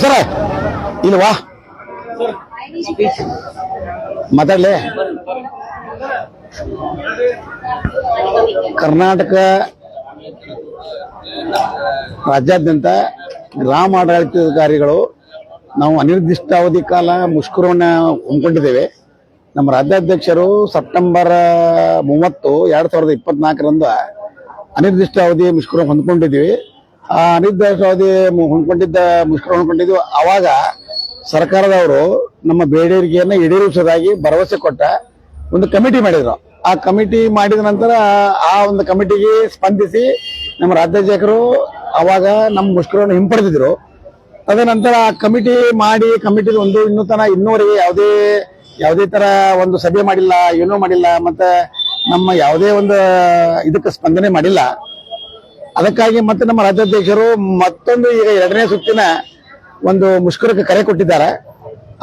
ಕೌಸರ ಇಲ್ವಾ ಮಾತಾಡ್ಲಿ. ಕರ್ನಾಟಕ ರಾಜ್ಯಾದ್ಯಂತ ಗ್ರಾಮ ಆಡಳಿತಾಧಿಕಾರಿಗಳು ನಾವು ಅನಿರ್ದಿಷ್ಟಾವಧಿ ಕಾಲ ಮುಷ್ಕರವನ್ನ ಹೊಂದ್ಕೊಂಡಿದ್ದೇವೆ ನಮ್ಮ ರಾಜ್ಯಾಧ್ಯಕ್ಷರು ಸೆಪ್ಟೆಂಬರ್ ಮೂವತ್ತು ಎರಡು ಸಾವಿರದ ಇಪ್ಪತ್ನಾಲ್ಕರಂದು ಅನಿರ್ದಿಷ್ಟಾವಧಿ ಮುಷ್ಕರ ಹೊಂದ್ಕೊಂಡಿದ್ದೀವಿ. ಅನಿರ್ದಿಷ್ಟಾವಧಿ ಹೊಂದ್ಕೊಂಡಿದ್ದ ಮುಷ್ಕರ ಹೊಂದ್ಕೊಂಡಿದ್ದು ಅವಾಗ ಸರ್ಕಾರದವರು ನಮ್ಮ ಬೇಡಿಕೆಯನ್ನು ಈಡೇರಿಸೋದಾಗಿ ಭರವಸೆ ಕೊಟ್ಟ ಒಂದು ಕಮಿಟಿ ಮಾಡಿದ್ರು. ಆ ಕಮಿಟಿ ಮಾಡಿದ ನಂತರ ಆ ಒಂದು ಕಮಿಟಿಗೆ ಸ್ಪಂದಿಸಿ ನಮ್ಮ ರಾಜ್ಯಾಧ್ಯಕ್ಷರು ಅವಾಗ ನಮ್ಮ ಮುಷ್ಕರವನ್ನು ಹಿಂಪಡೆದಿದ್ರು. ತದನಂತರ ಆ ಕಮಿಟಿ ಮಾಡಿ ಕಮಿಟಿ ಒಂದು ಇನ್ನೂ ತನ ಇನ್ನೂವರೆಗೆ ಯಾವುದೇ ಯಾವುದೇ ತರ ಒಂದು ಸಭೆ ಮಾಡಿಲ್ಲ, ಏನೂ ಮಾಡಿಲ್ಲ, ಮತ್ತೆ ನಮ್ಮ ಯಾವುದೇ ಒಂದು ಇದಕ್ಕೆ ಸ್ಪಂದನೆ ಮಾಡಿಲ್ಲ. ಅದಕ್ಕಾಗಿ ಮತ್ತೆ ನಮ್ಮ ರಾಜ್ಯಾಧ್ಯಕ್ಷರು ಮತ್ತೊಂದು ಈಗ ಎರಡನೇ ಸುತ್ತಿನ ಒಂದು ಮುಷ್ಕರಕ್ಕೆ ಕರೆ ಕೊಟ್ಟಿದ್ದಾರೆ.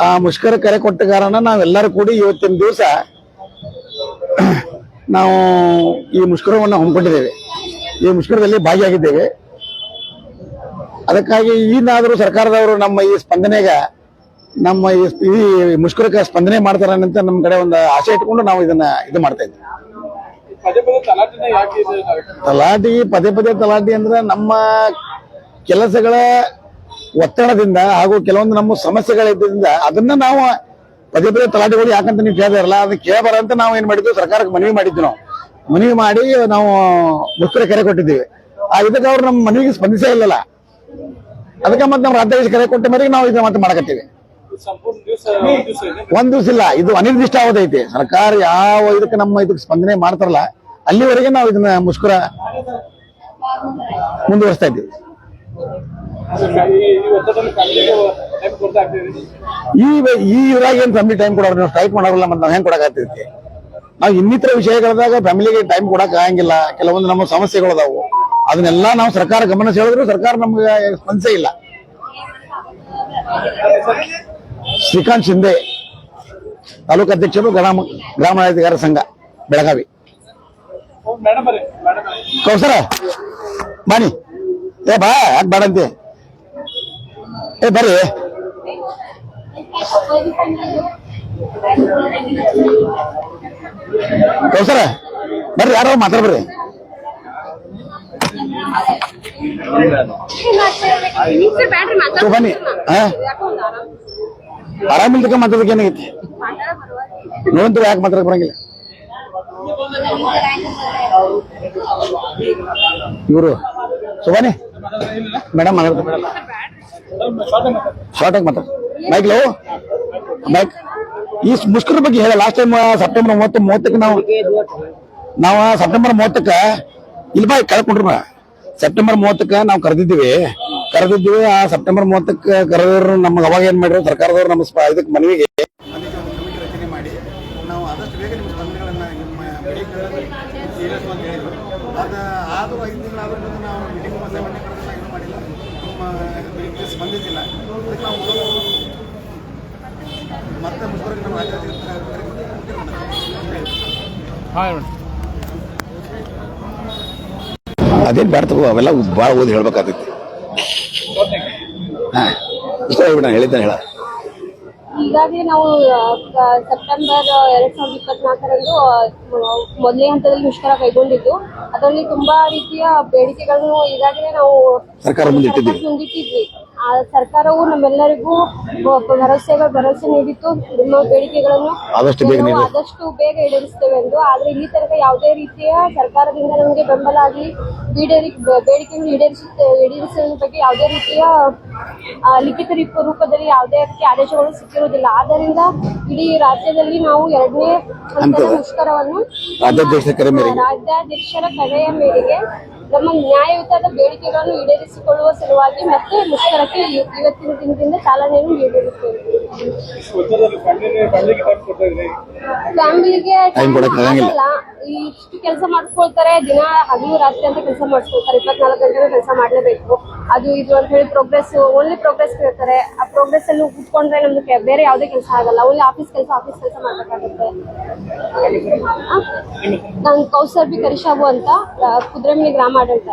ಆ ಮುಷ್ಕರ ಕರೆ ಕೊಟ್ಟ ಕಾರಣ ನಾವೆಲ್ಲರೂ ಕೂಡಿ ಇವತ್ತಿನ ದಿವಸ ನಾವು ಈ ಮುಷ್ಕರವನ್ನು ಹಮ್ಮಿಕೊಂಡಿದ್ದೇವೆ. ಈ ಮುಷ್ಕರದಲ್ಲಿ ಭಾಗಿಯಾಗಿದ್ದೇವೆ. ಅದಕ್ಕಾಗಿ ಈನಾದರೂ ಸರ್ಕಾರದವರು ನಮ್ಮ ಈ ಸ್ಪಂದನೆಗ ನಮ್ಮ ಈ ಈ ಮುಷ್ಕರಕ್ಕೆ ಸ್ಪಂದನೆ ಮಾಡ್ತಾರಂತ ನಮ್ಮ ಕಡೆ ಒಂದು ಆಸೆ ಇಟ್ಕೊಂಡು ನಾವು ಇದನ್ನ ಇದು ಮಾಡ್ತಾ ಇದ್ದೀವಿ. ತಲಾಟಿ, ಪದೇ ಪದೇ ತಲಾಟಿ ಅಂದ್ರೆ ನಮ್ಮ ಕೆಲಸಗಳ ಒತ್ತಡದಿಂದ ಹಾಗೂ ಕೆಲವೊಂದು ನಮ್ಮ ಸಮಸ್ಯೆಗಳಿದ್ದರಿಂದ ಅದನ್ನ ನಾವು ಪದೇ ಪದೇ ತಲಾಟಿಗಳು ಯಾಕಂತ ನೀವು ಕೇಳಿದಾರಲ್ಲ ಅದನ್ನ ಕೇಳಬಾರ ಅಂತ ನಾವು ಏನ್ ಮಾಡಿದ್ವಿ? ಸರ್ಕಾರಕ್ಕೆ ಮನವಿ ಮಾಡಿದ್ವಿ ನಾವು. ಮನವಿ ಮಾಡಿ ನಾವು ಮುಷ್ಕರ ಕರೆ ಕೊಟ್ಟಿದ್ದೀವಿ. ಆ ಇದಕ್ಕೆ ಅವ್ರು ನಮ್ಮ ಮನವಿಗೆ ಸ್ಪಂದಿಸೇ ಇಲ್ಲಲ್ಲ. ಅದಕ್ಕೆ ಮತ್ತೆ ನಮ್ಮ ರಾಜ್ಯ ಕರೆ ಕೊಟ್ಟ ಮೇಲೆ ನಾವು ಇದನ್ನ ಮತ್ತೆ ಮಾಡಕತ್ತೀವಿ. ಒಂದ್ ದಿವಸ ಇಲ್ಲ ಇದು ಅನಿರ್ದಿಷ್ಟಾವಧಿ ಐತಿ ಸರ್ಕಾರ ಯಾವ ಇದಕ್ಕೆ ನಮ್ಮ ಇದಕ್ಕೆ ಸ್ಪಂದನೆ ಮಾಡ್ತಾರಲ್ಲ ಅಲ್ಲಿವರೆಗೆ ನಾವು ಇದನ್ನ ಮುಷ್ಕರ ಮುಂದುವರಿಸ್ತಾ ಇದ್ದೀವಿ. ಈ ಈ ಇವಾಗ ಇದ್ರಾಗ ಏನ್ ಫ್ಯಾಮಿಲಿ ಟೈಮ್ ಕೊಡೋರು ನೀವು? ಸ್ಟ್ರೈಕ್ ಮಾಡೋರಲ್ಲ ಮತ್ತೆ ನಾವು ಹೆಂಗ್ ಕೊಡಕಾಗ್ತೈತಿ ನಾವು ಇನ್ನಿತರ ವಿಷಯಗಳದಾಗ ಫ್ಯಾಮಿಲಿಗೆ ಟೈಮ್ ಕೊಡಕ್ ಆಗಂಗಿಲ್ಲ. ಕೆಲವೊಂದು ನಮ್ಮ ಸಮಸ್ಯೆಗಳದಾವು ಅದನ್ನೆಲ್ಲ ನಾವು ಸರ್ಕಾರ ಗಮನ ಹೇಳಿದ್ರು ಸರ್ಕಾರ ನಮ್ಗೆ ಸ್ಪಂದಿಸೇ ಇಲ್ಲ. ಶ್ರೀಕಾಂತ್ ಶಿಂದೆ ತಾಲೂಕು ಅಧ್ಯಕ್ಷರು ಗ್ರಾಮ ಗ್ರಾಮಾಧಿಕಾರ ಸಂಘ ಬೆಳಗಾವಿ. ಕೌಸರ ಬಾನಿ ಏ ಬಾ ಯಾಕೆ ಬೇಡ ಅಂತೆ ಏ ಬರ್ರಿ. ಕೌಸರ ಬರ್ರಿ ಯಾರು ಮಾತಾಡ್ಬರ್ರಿ ಬನ್ನಿ. ಹಾ ಆರಾಮಿಲ್ದಕ್ಕ ಮಾತಾಡಕ್ಕೆ ಏನಾಗೈತಿ? ನೋಡ್ತೀವಿ ಯಾಕೆ ಮಾತಾಡಕ್ ಬರಂಗಿಲ್ಲ? ಇವರು ಸುಬಾನಿ ಮೇಡಮ್ ಮಾತಾಡ್ತಾರೆ ಶಾರ್ಟ್ ಆಗಿ ಮೈಕ್ ಲೋ ಮೈಕ್ ಈ ಮುಷ್ಕರ ಬಗ್ಗೆ ಹೇಳ ಲಾಸ್ಟ್ ಟೈಮ್ ಸೆಪ್ಟೆಂಬರ್ ಮೂವತ್ತು, ಮೂವತ್ತಕ್ಕೆ ನಾವು ನಾವು ಸೆಪ್ಟೆಂಬರ್ ಮೂವತ್ತಕ್ಕ ಇಲ್ಲಿ ಬಾ ಕಳ್ಕೊಂಡ್ರು ಸೆಪ್ಟೆಂಬರ್ ಮೂವತ್ತಕ್ಕ ನಾವು ಕರೆದಿದ್ದೀವಿ. ಕರೆದಿದ್ದೀವಿ ಆ ಸೆಪ್ಟೆಂಬರ್ ಮೂವತ್ತಕ್ಕೆ ಕರೆದವ್ರು ನಮ್ಗೆ ಅವಾಗ ಏನ್ ಮಾಡಿದ್ರು ಸರ್ಕಾರದವ್ರು ನಮ್ಮ ಸ್ಪ- ಇದಕ್ಕೆ ಮನವಿಗೆ ರಚನೆ ಮಾಡಿ ನಾವು ಆದಷ್ಟು ಬೇಗ ನಿಮ್ಮ ಸ್ಪಂದನೆಗಳನ್ನ ನಿಮ್ಮ ಬೇಡಿಕೆಗಳನ್ನು ಈಡೇರಿಸುವ ಅಂತ ಹೇಳಿದ್ರು ಅದು ಆದರೂ ಐದು ತಿಂಗಳಾದ್ರೂ ನಾವು ಮೀಟಿಂಗ್ ಸಭೆಗಳನ್ನ ಏನು ಮಾಡಿಲ್ಲ. ನಿಮ್ಮ ಬೇಡಿಕೆಗೆ ಸ್ಪಂದಿಸಿಲ್ಲ. ಅದಕ್ಕೆ ನಾವು ಮತ್ತೆ ಮುಷ್ಕರಕ್ಕೆ ನಮ್ಮ ಅದೇನು ಬೇಡ ತಗೋ ಅವೆಲ್ಲ ಭಾಳ ಓದಿ ಹೇಳ್ಬೇಕಾಗ್ತೈತಿ. ಹಾ. ಇಷ್ಟ ಹೇಳ. ಹೀಗಾಗಿ ನಾವು ಸೆಪ್ಟೆಂಬರ್ ಎರಡ್ ಸಾವಿರದ ಇಪ್ಪತ್ನಾಲ್ಕರಂದು ಮೊದಲನೇ ಹಂತದಲ್ಲಿ ಮುಷ್ಕರ ಕೈಗೊಂಡಿದ್ದು. ಅದರಲ್ಲಿ ತುಂಬಾ ರೀತಿಯ ಬೇಡಿಕೆಗಳನ್ನು ಈಗಾಗಲೇ ನಾವು ಸರ್ಕಾರ ಮುಂದಿಟ್ಟಿದ್ವಿ. ಸರ್ಕಾರವು ನಮ್ಮೆಲ್ಲರಿಗೂ ಭರವಸೆಗಳ ಭರವಸೆ ನೀಡಿತ್ತು. ನಿಮ್ಮ ಬೇಡಿಕೆಗಳನ್ನು ಆದಷ್ಟು ಬೇಗ ನಾವು. ಆದಷ್ಟು ಬೇಗ ಈಡೇರಿಸ್ತೇವೆ ಎಂದು ಆದ್ರೆ ಇಲ್ಲಿ ತನಕ ಯಾವುದೇ ರೀತಿಯ ಸರ್ಕಾರದಿಂದ ನಮಗೆ ಬೆಂಬಲ ಆಗಲಿ ಈಡೇರಿ ಬೇಡಿಕೆಯನ್ನು ಬೇಡಿಕೆಗಳು ಈಡೇರಿಸುತ್ತೆ ಈಡೇರಿಸುವ ಬಗ್ಗೆ ಯಾವುದೇ ರೀತಿಯ ಆ, ಲಿಖಿತ ರೂಪ- ರೂಪದಲ್ಲಿ ಯಾವುದೇ ರೀತಿಯ ಆದೇಶಗಳು ಸಿಕ್ಕಿರುವುದಿಲ್ಲ. ಆದ್ದರಿಂದ ಇಡೀ ರಾಜ್ಯದಲ್ಲಿ ನಾವು ಎರಡನೇ ಹಂತದ ಹಂತದ ಮುಷ್ಕರವನ್ನು ರಾಜ್ಯಾಧ್ಯಕ್ಷರ ಕರೆ ಮೇರೆಗೆ. ರಾಜ್ಯಾಧ್ಯಕ್ಷರ ಕರೆಯ ಮೇರೆಗೆ ನಮ್ಮ ನ್ಯಾಯಯುತದ ಬೇಡಿಕೆಗಳನ್ನು ಈಡೇರಿಸಿಕೊಳ್ಳುವ ಸಲುವಾಗಿ ಮತ್ತೆ ಮುಷ್ಕರಕ್ಕೆ ಇವತ್ತಿನ ದಿನದಿಂದ ಚಾಲನೆಯನ್ನು ನೀಡಿರುತ್ತೇವೆ. ಫ್ಯಾಮಿಲಿಗೆ ಆಗಂಗಿಲ್ಲ. ಇಷ್ಟು ಕೆಲಸ ಮಾಡ್ಕೊಳ್ತಾರೆ ದಿನ ಹಗಲು ರಾತ್ರಿ ಅಂತ ಕೆಲಸ ಮಾಡ್ಕೊಳ್ತಾರೆ. ಇಪ್ಪತ್ನಾಲ್ಕು ಗಂಟೆ ಕೆಲಸ ಮಾಡ್ಲೇಬೇಕು. ಅದು ಇದು ಅಂತ ಹೇಳಿ ಪ್ರೋಗ್ರೆಸ್ ಓನ್ಲಿ ಪ್ರೋಗ್ರೆಸ್ ಕೇಳ್ತಾರೆ. ಆ ಪ್ರೋಗ್ರೆಸ್ ಅಲ್ಲಿ ಕೂತ್ಕೊಂಡ್ರೆ ನಮ್ಗೆ ಬೇರೆ ಯಾವುದೇ ಕೆಲಸ ಆಗಲ್ಲ. ಓನ್ಲಿ ಆಫೀಸ್ ಕೆಲಸ ಆಫೀಸ್ ಕೆಲಸ ಮಾಡ್ಬೇಕಾಗುತ್ತೆ. ನಾನು ಕೌಸರ್ ಬಿ ಕರಿಶಾಬು ಅಂತ ಕುದ್ರಮಿ ಗ್ರಾಮ ಆಡಳಿತ